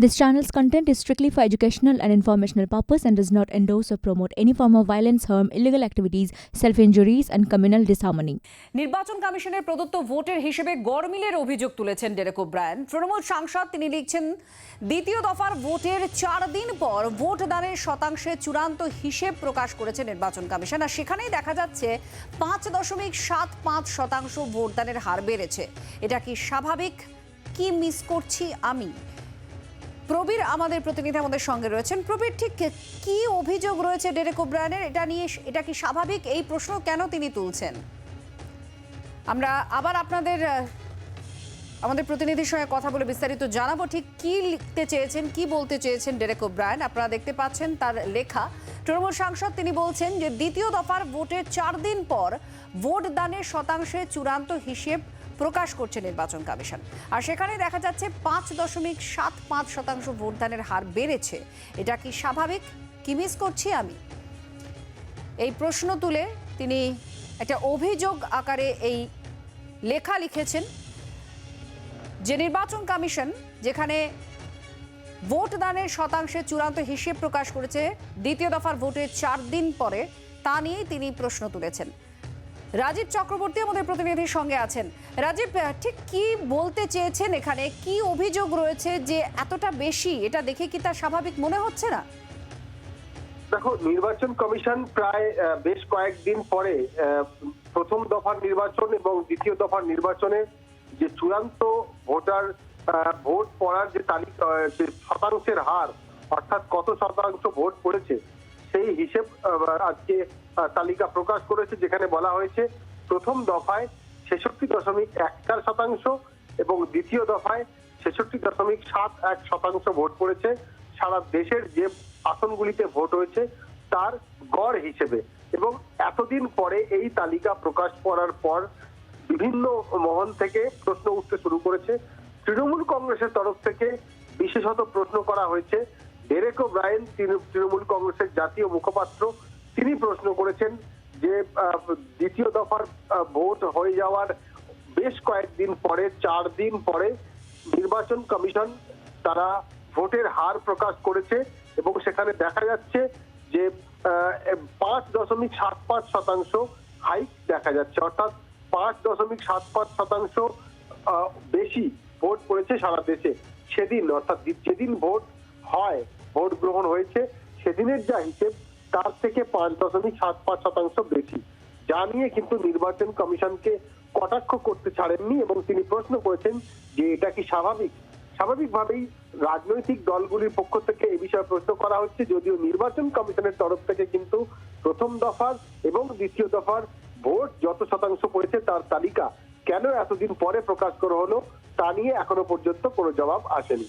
This channel's content is strictly for educational and informational purpose and does not endorse or promote any form of violence, harm, illegal activities, self-injuries and communal disharmony. নির্বাচন কমিশনের প্রদত্ত ভোটের হিসেবে গড়মিলের অভিযোগ তুলেছেন Derek O'Brien Trinamool সাংসদ তিনি লিখছেন দ্বিতীয় দফার ভোটের চার দিন পর ভোট দানের শতাংশে চূড়ান্ত হিসেব প্রকাশ করেছে নির্বাচন কমিশন আর সেখানেই দেখা যাচ্ছে পাঁচ দশমিক সাত পাঁচ শতাংশ ভোটদানের হার বেড়েছে এটা কি স্বাভাবিক কি মিস করছি আমি প্রবীর আমাদের প্রতিনিধি আমাদের সঙ্গে রয়েছেন। প্রবীর, ঠিক কি অভিযোগ রয়েছে ডেরেক ওব্রায়ানের এটা নিয়ে এটা কি স্বাভাবিক? এই প্রশ্ন কেন তিনি তুলছেন? আমরা আবার আপনাদের আমাদের প্রতিনিধির সঙ্গে কথা বলে বিস্তারিত জানাব। ঠিক কি লিখতে চেয়েছেন, কি বলতে চেয়েছেন ডেরেক ওব্রায়ান আপনারা দেখতে পাচ্ছেন তার লেখা। তৃণমূল সাংসদ তিনি বলছেন যে দ্বিতীয় দফার ভোটের চার দিন পর ভোট দানের শতাংশে চূড়ান্ত হিসেব প্রকাশ করছে নির্বাচন কমিশন। আর সেখানে দেখা যাচ্ছে পাঁচ দশমিক সাত পাঁচ শতাংশ ভোটদানের হার বেড়েছে। এটা কি স্বাভাবিক? কি মিস করছি আমি? এই প্রশ্ন তুলে তিনি একটা অভিযোগ আকারে এই লেখা লিখেছেন যে নির্বাচন কমিশন যেখানে ভোট দানের শতাংশে চূড়ান্ত হিসেব প্রকাশ করেছে দ্বিতীয় দফার ভোটের চার দিন পরে, তা নিয়েই তিনি প্রশ্ন তুলেছেন। রাজীব চক্রবর্তী আমাদের প্রতিনিধির সঙ্গে আছেন। রাজীব ঠিক কি বলতে চেয়েছেন এখানে? কি অভিযোগ রয়েছে যে এতটা বেশি? এটা দেখে কি তার স্বাভাবিক মনে হচ্ছে না? দেখো, নির্বাচন কমিশন প্রায় বেশ কয়েকদিন পরে প্রথম দফার নির্বাচন এবং দ্বিতীয় দফার নির্বাচনে যে চূড়ান্ত ভোটার ভোট পড়ার যে তালিকা শতাংশের হার, অর্থাৎ কত শতাংশ ভোট পড়েছে সেই হিসেব আজকে তালিকা প্রকাশ করেছে, যেখানে বলা হয়েছে, প্রথম দফায় ছেষট্টি দশমিক এক চার শতাংশ এবং দ্বিতীয় দফায় ছেষট্টি দশমিক সাত এক শতাংশ ভোট পড়েছে। সারা দেশের যে আসনগুলিতে ভোট হয়েছে, তার গড় হিসেবে। এবং এতদিন পরে এই তালিকা প্রকাশ করার পর বিভিন্ন মহল থেকে প্রশ্ন উঠতে শুরু করেছে। তৃণমূল কংগ্রেসের তরফ থেকে বিশেষত প্রশ্ন করা হয়েছে ডেরেক ব্রায়ন তৃণমূল কংগ্রেসের জাতীয় মুখপাত্র, তিনি প্রশ্ন করেছেন যে দ্বিতীয় দফার ভোট হয়ে যাওয়ার বেশ কয়েকদিন পরে, চার দিন পরে নির্বাচন কমিশন তারা ভোটের হার প্রকাশ করেছে এবং সেখানে দেখা যাচ্ছে যে পাঁচ দশমিক সাত পাঁচ শতাংশ হাইক দেখা যাচ্ছে। অর্থাৎ পাঁচ দশমিক সাত পাঁচ শতাংশ বেশি ভোট পড়েছে সারা দেশে। সেদিন, অর্থাৎ যেদিন ভোট হয় ভোট গ্রহণ হয়েছে, সেদিনের যা হিসেব, তার থেকে পাঁচ দশমিক সাত পাঁচ শতাংশ বেশি। যা নিয়ে কিন্তু নির্বাচন কমিশনকে কটাক্ষ করতে ছাড়েননি এবং তিনি প্রশ্ন করেছেন যে এটা কি স্বাভাবিক? স্বাভাবিকভাবেই রাজনৈতিক দলগুলির পক্ষ থেকে এ বিষয়ে প্রশ্ন করা হচ্ছে, যদিও নির্বাচন কমিশনের তরফ থেকে কিন্তু প্রথম দফার এবং দ্বিতীয় দফার ভোট যত শতাংশ পড়েছে তার তালিকা কেন এতদিন পরে প্রকাশ করা হলো, তা নিয়ে এখনও পর্যন্ত কোনো জবাব আসেনি।